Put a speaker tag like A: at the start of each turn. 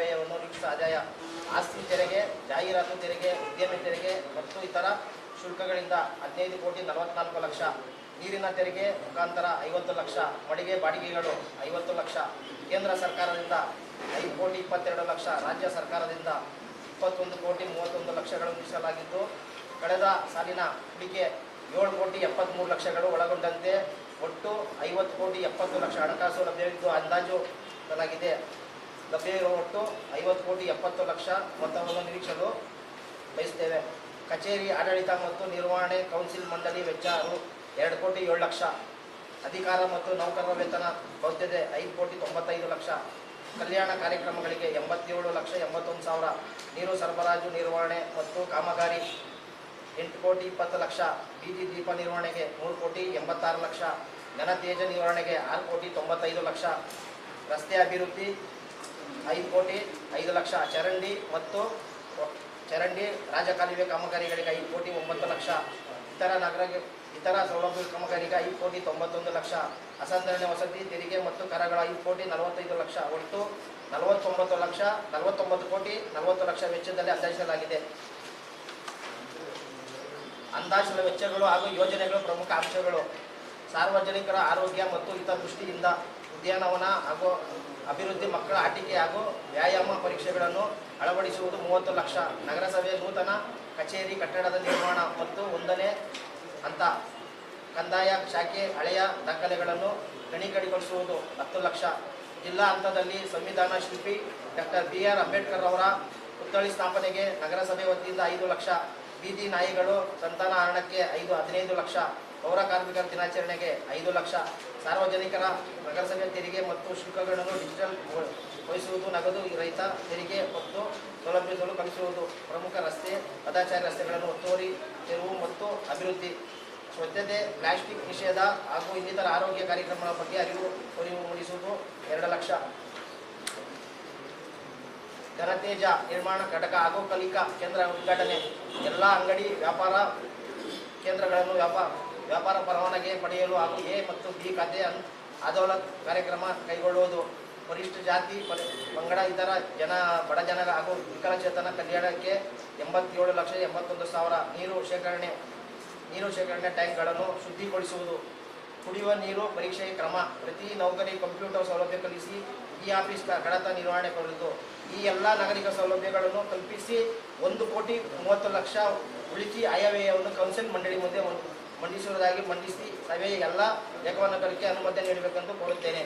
A: ವ್ಯಯವನ್ನು ನಿಗದಿತ ಆದಾಯ ಆಸ್ತಿ ತೆರಿಗೆ, ಜಾಹೀರಾತು ತೆರಿಗೆ, ಉದ್ಯಮಿ ತೆರಿಗೆ ಮತ್ತು ಇತರ ಶುಲ್ಕಗಳಿಂದ ಹದಿನೈದು ಕೋಟಿ ನಲವತ್ನಾಲ್ಕು ಲಕ್ಷ. ನೀರಿನ ತೆರಿಗೆ ಮುಖಾಂತರ ಐವತ್ತು ಲಕ್ಷ. ಮಡಿಗೆ ಬಾಡಿಗೆಗಳು ಐವತ್ತು ಲಕ್ಷ. ಕೇಂದ್ರ ಸರ್ಕಾರದಿಂದ ಐದು ಕೋಟಿ ಇಪ್ಪತ್ತೆರಡು ಲಕ್ಷ. ರಾಜ್ಯ ಸರ್ಕಾರದಿಂದ ಇಪ್ಪತ್ತೊಂದು ಕೋಟಿ ಮೂವತ್ತೊಂದು ಲಕ್ಷಗಳು ಮೀಸಲಾಗಿದ್ದು, ಕಳೆದ ಸಾಲಿನ ಹೂಡಿಕೆ ಏಳು ಕೋಟಿ ಎಪ್ಪತ್ತ್ಮೂರು ಲಕ್ಷಗಳು ಒಳಗೊಂಡಂತೆ. ಒಟ್ಟು ಐವತ್ತು ಕೋಟಿ ಎಪ್ಪತ್ತು ಲಕ್ಷ ಹಣಕಾಸು ಲಭ್ಯವಿದ್ದು ಅಂದಾಜು ಮಾಡಲಾಗಿದೆ ಲಭ್ಯ ಇರುವ ಒಟ್ಟು ಐವತ್ತು ಕೋಟಿ ಎಪ್ಪತ್ತು ಲಕ್ಷ ಮೊತ್ತವನ್ನು ನಿರೀಕ್ಷಲು ಬಯಸುತ್ತೇವೆ. ಕಚೇರಿ, ಆಡಳಿತ ಮತ್ತು ನಿರ್ವಹಣೆ ಕೌನ್ಸಿಲ್ ಮಂಡಳಿ ವೆಚ್ಚ ಎರಡು ಕೋಟಿ ಏಳು ಲಕ್ಷ. ಅಧಿಕಾರ ಮತ್ತು ನೌಕರರ ವೇತನ ಭೌತ್ಯತೆ ಐದು ಕೋಟಿ ತೊಂಬತ್ತೈದು ಲಕ್ಷ. ಕಲ್ಯಾಣ ಕಾರ್ಯಕ್ರಮಗಳಿಗೆ ಎಂಬತ್ತೇಳು ಲಕ್ಷ ಎಂಬತ್ತೊಂದು ಸಾವಿರ. ನೀರು ಸರಬರಾಜು ನಿರ್ವಹಣೆ ಮತ್ತು ಕಾಮಗಾರಿ ಎಂಟು ಕೋಟಿ ಇಪ್ಪತ್ತು ಲಕ್ಷ. ಬೀದಿ ದೀಪ ನಿರ್ವಹಣೆಗೆ ಮೂರು ಕೋಟಿ ಎಂಬತ್ತಾರು ಲಕ್ಷ. ಘನತೇಜ ನಿರ್ವಹಣೆಗೆ ಆರು ಕೋಟಿ ತೊಂಬತ್ತೈದು ಲಕ್ಷ. ರಸ್ತೆ ಅಭಿವೃದ್ಧಿ ಐದು ಕೋಟಿ, ಐದು ಲಕ್ಷ ಚರಂಡಿ ಮತ್ತು ಚರಂಡಿ ರಾಜಕಾಲುವೆ ಕಾಮಗಾರಿಗಳಿಗೆ ಐದು ಕೋಟಿ, ಒಂಬತ್ತು ಲಕ್ಷ ಇತರ ನಗರ ಇತರ ಸೌಲಭ್ಯ ಕಾಮಗಾರಿಗೆ ಐದು ಕೋಟಿ, ತೊಂಬತ್ತೊಂದು ಲಕ್ಷ ಅಸಂಧರಣೆ ವಸತಿ, ತೆರಿಗೆ ಮತ್ತು ಕರಗಳ ಐದು ಕೋಟಿ, ನಲವತ್ತೈದು ಲಕ್ಷ ಒಟ್ಟು ನಲವತ್ತೊಂಬತ್ತು ಲಕ್ಷ, ನಲವತ್ತೊಂಬತ್ತು ಕೋಟಿ, ನಲವತ್ತು ಲಕ್ಷ ವೆಚ್ಚದಲ್ಲಿ ಅಂದಾಜಿಸಲಾಗಿದೆ. ಅಂದಾಜಿನ ವೆಚ್ಚಗಳು ಹಾಗೂ ಯೋಜನೆಗಳು ಪ್ರಮುಖ ಅಂಶಗಳು. ಸಾರ್ವಜನಿಕರ ಆರೋಗ್ಯ ಮತ್ತು ಹಿತದೃಷ್ಟಿಯಿಂದ ಉದ್ಯಾನವನ ಹಾಗೂ ಅಭಿವೃದ್ಧಿ ಮಕ್ಕಳ ಆಟಿಕೆ ಹಾಗೂ ವ್ಯಾಯಾಮ ಪರೀಕ್ಷೆಗಳನ್ನು ಅಳವಡಿಸುವುದು ಮೂವತ್ತು ಲಕ್ಷ. ನಗರಸಭೆ ನೂತನ ಕಚೇರಿ ಕಟ್ಟಡದ ನಿರ್ಮಾಣ ಮತ್ತು ಒಂದನೇ ಹಂತ. ಕಂದಾಯ ಶಾಖೆ ಹಳೆಯ ದಾಖಲೆಗಳನ್ನು ಗಣಿಗಡಿಗೊಳಿಸುವುದು ಹತ್ತು ಲಕ್ಷ. ಜಿಲ್ಲಾ ಹಂತದಲ್ಲಿ ಸಂವಿಧಾನ ಶಿಲ್ಪಿ ಡಾಕ್ಟರ್ ಬಿ ಆರ್ ಅಂಬೇಡ್ಕರ್ ಅವರ ಪುತ್ಥಳಿ ಸ್ಥಾಪನೆಗೆ ನಗರಸಭೆ ವತಿಯಿಂದ ಐದು ಲಕ್ಷ. ಬೀದಿ ನಾಯಿಗಳು ಸಂತಾನಹರಣಕ್ಕೆ ಐದು, ಹದಿನೈದು ಲಕ್ಷ, ಪೌರ ಕಾರ್ಮಿಕರ ದಿನಾಚರಣೆಗೆ ಐದು ಲಕ್ಷ. ಸಾರ್ವಜನಿಕರ ನಗರಸಭೆ ತೆರಿಗೆ ಮತ್ತು ಶುಲ್ಕಗಳನ್ನು ಡಿಜಿಟಲ್ ವಹಿಸುವುದು ನಗದು ರಹಿತ ತೆರಿಗೆ ಮತ್ತು ಸೌಲಭ್ಯಗಳು ಕಲಿಸುವುದು ಪ್ರಮುಖ ರಸ್ತೆ, ಪದಾಚಾರಿ ರಸ್ತೆಗಳನ್ನು ಒತ್ತುವರಿ ತೆರವು ಮತ್ತು ಅಭಿವೃದ್ಧಿ. ಸ್ವಚ್ಛತೆ, ಪ್ಲಾಸ್ಟಿಕ್ ನಿಷೇಧ ಹಾಗೂ ಇನ್ನಿತರ ಆರೋಗ್ಯ ಕಾರ್ಯಕ್ರಮಗಳ ಬಗ್ಗೆ ಅರಿವು ಅರಿವು ಮೂಡಿಸುವುದು ಎರಡು ಲಕ್ಷ. ಘನತೇಜ ನಿರ್ಮಾಣ ಘಟಕ ಹಾಗೂ ಕಲಿಕಾ ಕೇಂದ್ರ ಉದ್ಘಾಟನೆ. ಎಲ್ಲ ಅಂಗಡಿ ವ್ಯಾಪಾರ ಕೇಂದ್ರಗಳನ್ನು ವ್ಯಾಪಾರ ವ್ಯಾಪಾರ ಪರವಾನಗಿ ಪಡೆಯಲು ಹಾಗೂ ಎ ಮತ್ತು ಬಿ ಖಾತೆ ಅದೌಲತ್ ಕಾರ್ಯಕ್ರಮ ಕೈಗೊಳ್ಳುವುದು. ಪರಿಷ್ಠ ಜಾತಿ ಪಂಗಡ, ಇತರ ಜನ, ಬಡ ಜನರ ಹಾಗೂ ವಿಕಲಚೇತನ ಕಲ್ಯಾಣಕ್ಕೆ ಎಂಬತ್ತೇಳು ಲಕ್ಷ ಎಂಬತ್ತೊಂದು ಸಾವಿರ ನೀರು ಶೇಖರಣೆ ನೀರು ಶೇಖರಣೆ ಟ್ಯಾಂಕ್ಗಳನ್ನು ಶುದ್ಧಿಗೊಳಿಸುವುದು ಕುಡಿಯುವ ನೀರು ಪರೀಕ್ಷೆಯ ಕ್ರಮ. ಪ್ರತಿ ನೌಕರಿ ಕಂಪ್ಯೂಟರ್ ಸೌಲಭ್ಯ ಕಲಿಸಿ ಈ ಆಫೀಸ್ ಕಡತ ನಿರ್ವಹಣೆ ಕೊಡುವುದು ಈ ಎಲ್ಲ ನಾಗರಿಕ ಸೌಲಭ್ಯಗಳನ್ನು ಕಲ್ಪಿಸಿ ಒಂದು ಕೋಟಿ ಮೂವತ್ತು ಲಕ್ಷ ಉಳಿಸಿ ಆಯವ್ಯಯವನ್ನು ಕೌನ್ಸಿಲ್ ಮಂಡಳಿ ಮುಂದೆ ಮಂಡಿಸುವುದಾಗಿ ಮಂಡಿಸಿ ಸಭೆಯ ಎಲ್ಲ ಲೆಕ್ಕವನ್ನು ಅನುಮತಿ ನೀಡಬೇಕೆಂದು ಕೋರುತ್ತೇನೆ.